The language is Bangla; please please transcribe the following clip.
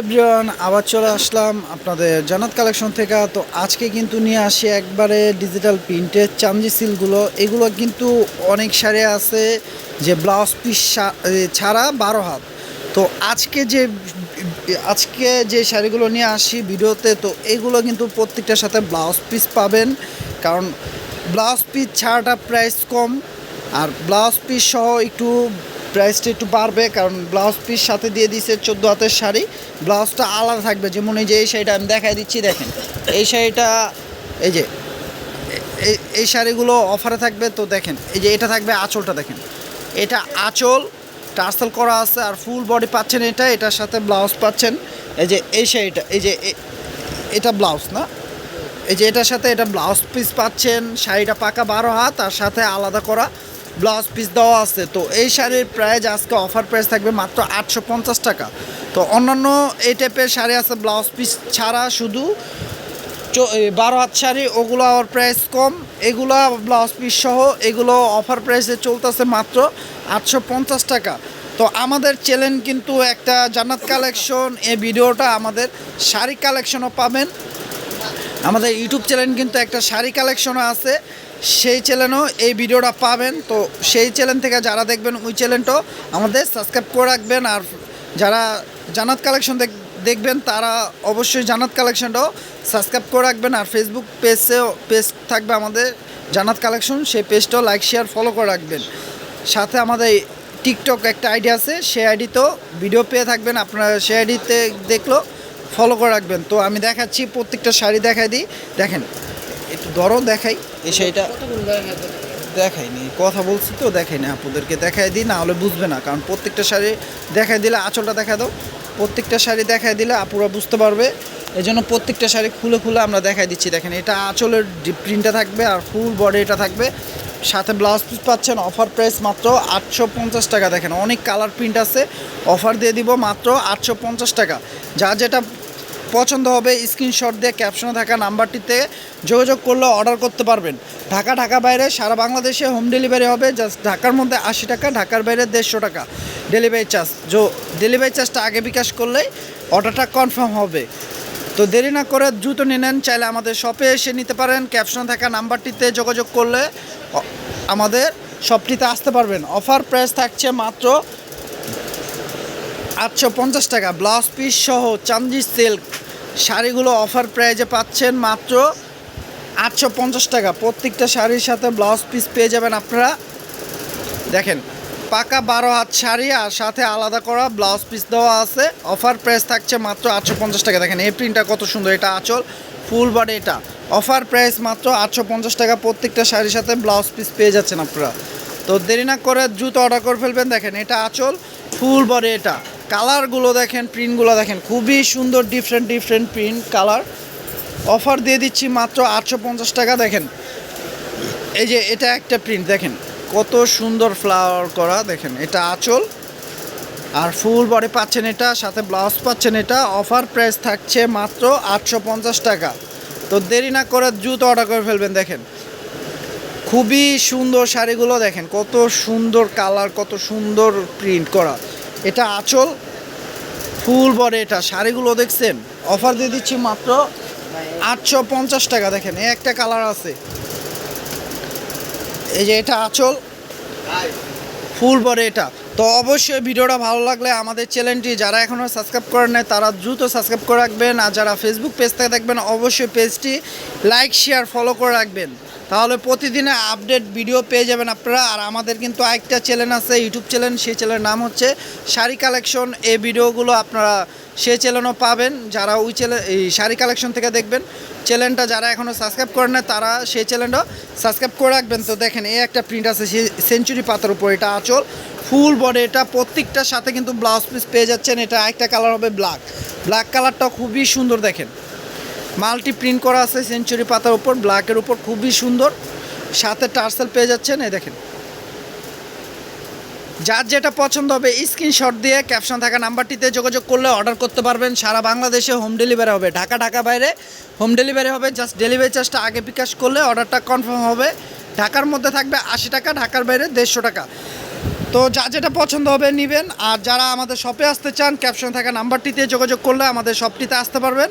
এভরিওয়ান, আবার চলে আসলাম আপনাদের জানাত কালেকশন থেকে। তো আজকে কিন্তু নিয়ে আসি একবারে ডিজিটাল প্রিন্টের চান্দি সিলগুলো। এগুলো কিন্তু অনেক শাড়ি আছে যে ব্লাউজ পিস ছাড়া বারো হাত। তো আজকে যে আজকে যে শাড়িগুলো নিয়ে আসি ভিডিওতে, তো এগুলো কিন্তু প্রত্যেকটার সাথে ব্লাউজ পিস পাবেন। কারণ ব্লাউজ পিস ছাড়াটা প্রাইস কম। আর ব্লাউজ পিস সহ একটু প্রাইসটা একটু বাড়বে, কারণ ব্লাউজ পিস সাথে দিয়ে দিছে চোদ্দ হাতের শাড়ি। ব্লাউজটা আলাদা থাকবে, যেমন এই যে এই শাড়িটা আমি দেখাই দিচ্ছি, দেখেন। এই শাড়িটা, এই যে এই শাড়িগুলো অফারে থাকবে, তো দেখেন, এই যে এটা থাকবে আঁচলটা, দেখেন। এটা আঁচল, টার্সেল করা আছে, আর ফুল বডি পাচ্ছেন এটা, এটার সাথে ব্লাউজ পাচ্ছেন। এই যে এই শাড়িটা, এই যে এটা ব্লাউজ না? এই যে এটার সাথে এটা ব্লাউজ পিস পাচ্ছেন, শাড়িটা পাকা বারো হাত, আর সাথে আলাদা করা ব্লাউজ পিস দেওয়া আছে। তো এই শাড়ির প্রাইস আজকে অফার প্রাইস থাকবে মাত্র আটশো পঞ্চাশ টাকা। তো অন্যান্য এই টাইপের শাড়ি আছে, ব্লাউজ পিস ছাড়া শুধু বারো হাত শাড়ি, ওগুলো আবার প্রাইস কম। এগুলো ব্লাউজ পিস সহ এগুলো অফার প্রাইসে চলতেছে মাত্র আটশো পঞ্চাশ টাকা। তো আমাদের চ্যানেল কিন্তু একটা জান্নাত কালেকশন এই ভিডিওটা আমাদের শাড়ি কালেকশনও পাবেন। আমাদের ইউটিউব চ্যানেল কিন্তু একটা শাড়ি কালেকশনও আছে। সেই চ্যানেলও এই ভিডিওটা পাবেন। তো সেই চ্যানেল থেকে যারা দেখবেন ওই চ্যানেলটাও আমাদের সাবস্ক্রাইব করে রাখবেন। আর যারা জানাত কালেকশন দেখবেন, তারা অবশ্যই জানাত কালেকশনটাও সাবস্ক্রাইব করে রাখবেন। আর ফেসবুক পেজেও পেজ থাকবে আমাদের জানাত কালেকশন সেই পেজটাও লাইক শেয়ার ফলো করে রাখবেন। সাথে আমাদের টিকটক একটা আইডি আছে, সেই আইডিতেও ভিডিও পেয়ে থাকবেন। আপনারা সেই আইডিতে দেখলেও ফলো করে রাখবেন। তো আমি দেখাচ্ছি, প্রত্যেকটা শাড়ি দেখাই দিই। দেখেন। দরও দেখাই। এই শাড়িটা দেখাইনি কথা বলছি তো দেখাই না আপনাদেরকে দেখাই দিই না হলে বুঝবে না। কারণ প্রত্যেকটা শাড়ি দেখাই দিলে আঁচলটা দেখা দাও। প্রত্যেকটা শাড়ি দেখাই দিলে আপুরা বুঝতে পারবে। এই জন্য প্রত্যেকটা শাড়ি খুলে খুলে আমরা দেখাই দিচ্ছি। দেখেন এটা আঁচলের প্রিন্টটা থাকবে আর ফুল বডি এটা থাকবে। সাথে ব্লাউজ পিস পাচ্ছেন অফার প্রাইস মাত্র আটশো পঞ্চাশ টাকা। দেখেন অনেক কালার প্রিন্ট আছে। অফার দিয়ে দিব মাত্র আটশো পঞ্চাশ টাকা। যা যেটা পছন্দ হবে স্ক্রিনশট দিয়ে ক্যাপশনে থাকা নাম্বারটিতে যোগাযোগ করলে অর্ডার করতে পারবেন। ঢাকা ঢাকা বাইরে সারা বাংলাদেশে হোম ডেলিভারি হবে জাস্ট ঢাকার মধ্যে আশি টাকা, ঢাকার বাইরে দেড়শো টাকা। ডেলিভারি চার্জ যো ডেলিভারি চার্জটা আগে বিকাশ করলেই অর্ডারটা কনফার্ম হবে। তো দেরি না করে দ্রুত নিয়ে নেন, চাইলে আমাদের শপে এসে নিতে পারেন। ক্যাপশনে থাকা নাম্বারটিতে যোগাযোগ করলে আমাদের শপটিতে আসতে পারবেন। অফার প্রাইস থাকছে মাত্র আটশো পঞ্চাশ টাকা। ব্লাউজ পিস সহ চান্দি সিল্ক শাড়িগুলো অফার প্রাইজে পাচ্ছেন মাত্র আটশো পঞ্চাশ টাকা। প্রত্যেকটা শাড়ির সাথে ব্লাউজ পিস পেয়ে যাবেন আপনারা। দেখেন, পাকা বারো হাত শাড়ি আর সাথে আলাদা করা ব্লাউজ পিস দেওয়া আছে। অফার প্রাইস থাকছে মাত্র আটশো পঞ্চাশ টাকা। দেখেন, এই প্রিন্টটা কত সুন্দর, এটা আঁচল ফুল বডি এটা। অফার প্রাইস মাত্র আটশো পঞ্চাশ টাকা। প্রত্যেকটা শাড়ির সাথে ব্লাউজ পিস পেয়ে যাচ্ছেন আপনারা। তো দেরি না করে দ্রুত অর্ডার করে ফেলবেন। দেখেন, এটা আঁচল ফুল বডি এটা। কালারগুলো দেখেন প্রিন্টগুলো দেখেন, খুবই সুন্দর different different print colour offer দিয়ে দিচ্ছি মাত্র আটশো পঞ্চাশ টাকা, দেখেন। এই যে এটা একটা প্রিন্ট দেখেন, কত সুন্দর ফ্লাওয়ার করা, দেখেন, এটা আঁচল। আর ফুল বডি পাচ্ছেন এটা, সাথে ব্লাউজ পাচ্ছেন এটা অফার প্রাইস থাকছে মাত্র আটশো পঞ্চাশ টাকা। তো দেরি না করে জুতো অর্ডার করে ফেলবেন, দেখেন। খুবই সুন্দর শাড়িগুলো, দেখেন, কত সুন্দর কালার কত সুন্দর প্রিন্ট করা। এটা আঁচল, ফুল বডি এটা, শাড়িগুলো দেখছেন? অফার দিয়ে দিচ্ছি মাত্র আটশো পঞ্চাশ টাকা, দেখেন একটা কালার আছে। এই যে এটা আঁচল, ফুল বডি এটা। তো অবশ্যই ভিডিওটা ভালো লাগলে আমাদের চ্যানেলটি, যারা এখনও সাবস্ক্রাইব করেন নাই, তারা দ্রুত সাবস্ক্রাইব করে রাখবেন। আর যারা ফেসবুক পেজ থেকে দেখবেন, অবশ্যই পেজটি লাইক শেয়ার ফলো করে রাখবেন। তাহলে প্রতিদিনে আপডেট ভিডিও পেয়ে যাবেন আপনারা। আর আমাদের কিন্তু আরেকটা চ্যানেল আছে ইউটিউব চ্যানেল সেই চ্যানেলের নাম হচ্ছে শাড়ি কালেকশন এই ভিডিওগুলো আপনারা সে চ্যানেলও পাবেন। যারা ওই চ্যানেল এই শাড়ি কালেকশন থেকে দেখবেন চ্যানেলটা যারা এখনও সাবস্ক্রাইব করেন না তারা সেই চ্যানেলটা সাবস্ক্রাইব করে রাখবেন। তো দেখেন, এই একটা প্রিন্ট আছে সেঞ্চুরি পাতার উপর, এটা আঁচল। ফুল বডি এটা প্রত্যেকটার সাথে কিন্তু ব্লাউজ পিস পেয়ে যাচ্ছেন। এটা একটা কালার হবে ব্ল্যাক ব্ল্যাক কালারটা খুবই সুন্দর দেখেন। মাল্টি প্রিন্ট করা আছে সেঞ্চুরি পাতার উপর, ব্ল্যাকের উপর, খুবই সুন্দর। সাথে টার্সেল পেয়ে যাচ্ছেন, এই দেখেন। যার যেটা পছন্দ হবে, স্ক্রিনশট দিয়ে ক্যাপশন থাকা নাম্বারটিতে যোগাযোগ করলে অর্ডার করতে পারবেন। সারা বাংলাদেশে হোম ডেলিভারি হবে। ঢাকা ঢাকা বাইরে হোম ডেলিভারি হবে। জাস্ট ডেলিভারি চার্জটা আগে বিকাশ করলে অর্ডারটা কনফার্ম হবে। ঢাকার মধ্যে থাকবে আশি টাকা, ঢাকার বাইরে দেড়শো টাকা। তো যা যেটা পছন্দ হবে নেবেন। আর যারা আমাদের শপে আসতে চান ক্যাপশন থাকা নাম্বারটিতে যোগাযোগ করলে আমাদের শপটিতে আসতে পারবেন।